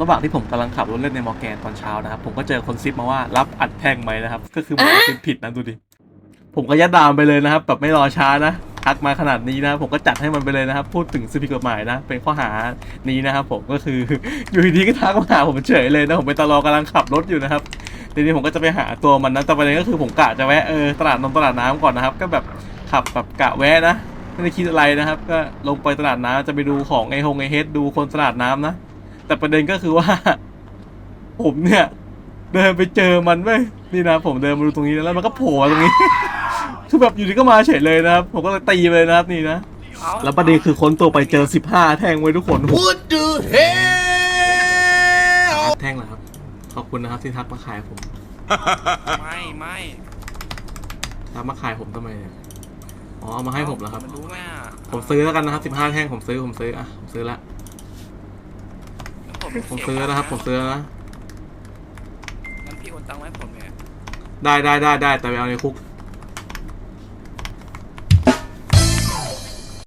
ระหว่างที่ผมกำลังขับรถเล่นในมอร์แกนตอนเช้านะครับ ผมก็เจอคนซิปมาว่ารับอัดแท่งไหมนะครับ ก็คือผมซิปผิดนะดูดิ ผมก็ยัดดามไปเลยนะครับ แบบไม่รอช้านะทักมาขนาดนี้นะ ผมก็จัดให้มันไปเลยนะครับ พูดถึงสิ่งผิดกฎหมายนะ เป็นข้อหานี้นะครับผมก็คืออยู่ดีก็ทักมาหาผมเฉยเลยนะ ผมเป็นตลอกำลังขับรถอยู่นะครับทีนี้ผมก็จะไปหาตัวมันนะแต่ประเด็นก็คือผมกะจะแวะเออตลาดนมตลาดน้ำก่อนนะครับ ก็แบบขับแบบกะแวะนะไม่ได้คิดอะไรนะครับ ก็ลงไปตลาดน้ำจะไปดูของไอฮงไอเฮดดูคนตลาดน้ำนะ แต่ประเด็นก็คือว่า ผมเนี่ย เดินไปเจอมันเว้ยนี่นะผมเดินมาดูตรงนี้นะแล้วมันก็โผล่มาตรงนี้ คือแบบอยู่ดีก็มาเฉยเลยนะครับ ผมก็เลยตีไปเลยนะครับนี่นะเอาแล้วประเด็นคือค้นตัวไปเจอ 15 แท่งไว้ทุกคน What the hell แท่งเหรอครับ ขอบคุณนะครับที่ทักมาขายผม ไม่ไม่ทักมาขายผมทำไมเนี่ย อ๋อเอามาให้ผมแล้วครับ มันรู้ไหมอะ ผมซื้อแล้วกันนะครับ 15 แท่งผมซื้อผมซื้ออะผมซื้อละ งั้นผมซื้อแล้วนะครับ ผมซื้อแล้วนะงั้นพี่โอนตังค์ไว้ให้ผมเนี่ยได้ได้ได้ได้แต่ไปเอาในคุก